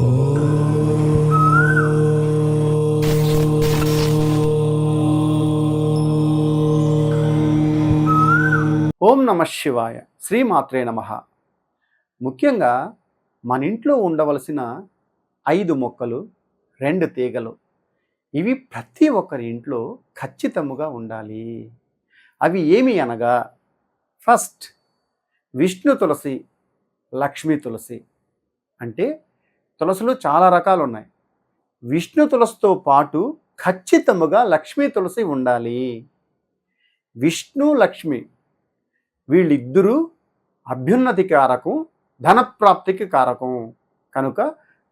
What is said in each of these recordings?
ఓం నమ శివాయ. శ్రీమాత్రే నమ. ముఖ్యంగా మన ఇంట్లో ఉండవలసిన ఐదు మొక్కలు రెండు తీగలు ఇవి ప్రతి ఒక్కరి ఇంట్లో ఖచ్చితముగా ఉండాలి. అవి ఏమి అనగా ఫస్ట్ విష్ణు తులసి లక్ష్మీ తులసి అంటే తులసులు చాలా రకాలు ఉన్నాయి విష్ణు తులసితో పాటు ఖచ్చితముగా లక్ష్మీ తులసి ఉండాలి. విష్ణు లక్ష్మి వీళ్ళిద్దరూ అభ్యున్నతి కారకం ధనప్రాప్తికి కారకం. కనుక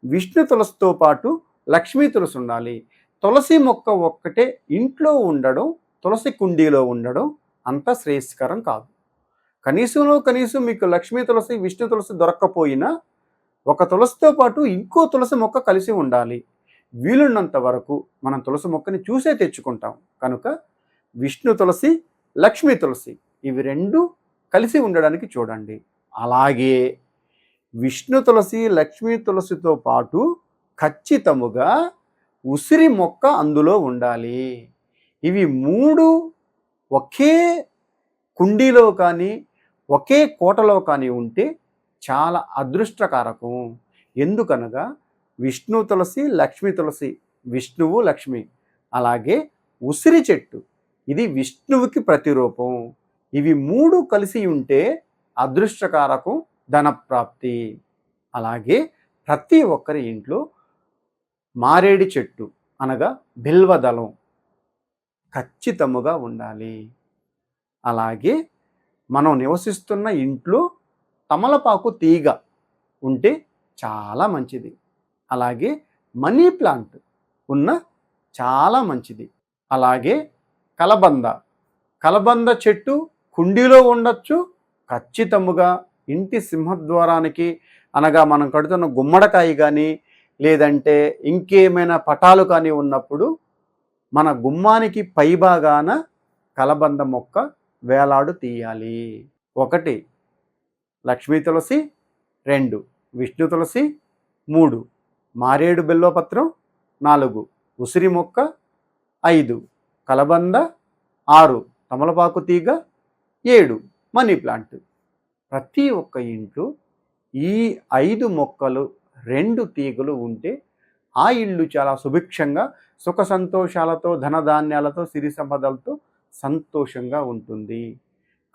విష్ణు తులసితో పాటు లక్ష్మీ తులసి ఉండాలి. తులసి మొక్క ఒక్కటే ఇంట్లో ఉండడం తులసి కుండీలో ఉండడం అంత శ్రేయస్కరం కాదు. కనీసంలో కనీసం మీకు లక్ష్మీ తులసి విష్ణు తులసి దొరక్కపోయినా ఒక తులసితో పాటు ఇంకో తులసి మొక్క కలిసి ఉండాలి. వీలున్నంత వరకు మనం తులసి మొక్కని చూసే తెచ్చుకుంటాం. కనుక విష్ణు తులసి లక్ష్మీ తులసి ఇవి రెండు కలిసి ఉండడానికి చూడండి. అలాగే విష్ణు తులసి లక్ష్మీ తులసితో పాటు ఖచ్చితముగా ఉసిరి మొక్క అందులో ఉండాలి. ఇవి మూడు ఒకే కుండీలో కానీ ఒకే కోటలో కానీ ఉంటే చాలా అదృష్టకారకం. ఎందుకనగా విష్ణు తులసి లక్ష్మి తులసి విష్ణువు లక్ష్మి. అలాగే ఉసిరి చెట్టు. ఇది విష్ణువుకి ప్రతిరూపం. ఇవి మూడు కలిసి ఉంటే అదృష్టకారకం ధనప్రాప్తి. అలాగే ప్రతి ఒక్కరి ఇంట్లో మారేడి చెట్టు అనగా బిల్వదళం ఖచ్చితముగా ఉండాలి. అలాగే మనం నివసిస్తున్న ఇంట్లో తమలపాకు తీగ ఉంటే చాలా మంచిది. అలాగే మనీ ప్లాంట్ ఉన్న చాలా మంచిది. అలాగే కలబంద. కలబంద చెట్టు కుండీలో ఉండొచ్చు. ఖచ్చితముగా ఇంటి సింహద్వారానికి అనగా మనం కడుతున్న గుమ్మడికాయ కానీ లేదంటే ఇంకేమైనా పటాలు కానీ ఉన్నప్పుడు మన గుమ్మానికి పైభాగాన కలబంద మొక్క వేలాడు తీయాలి. ఒకటి లక్ష్మీ తులసి రెండు విష్ణు తులసి మూడు మారేడు బెల్లోపత్రం నాలుగు ఉసిరి మొక్క ఐదు కలబంద ఆరు తమలపాకు తీగ ఏడు మనీ ప్లాంట్. ప్రతి ఒక్క ఇంట్లో ఈ ఐదు మొక్కలు రెండు తీగలు ఉంటే ఆ ఇల్లు చాలా సుభిక్షంగా సుఖ సంతోషాలతో ధనధాన్యాలతో సిరి సంపదలతో సంతోషంగా ఉంటుంది.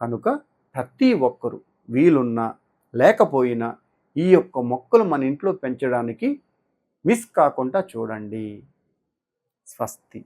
కనుక ప్రతి ఒక్కరు వీలున్నా లేకపోయినా ఈ యొక్క మొక్కలు మన ఇంట్లో పెంచడానికి మిస్ కాకుండా చూడండి. స్వస్తి.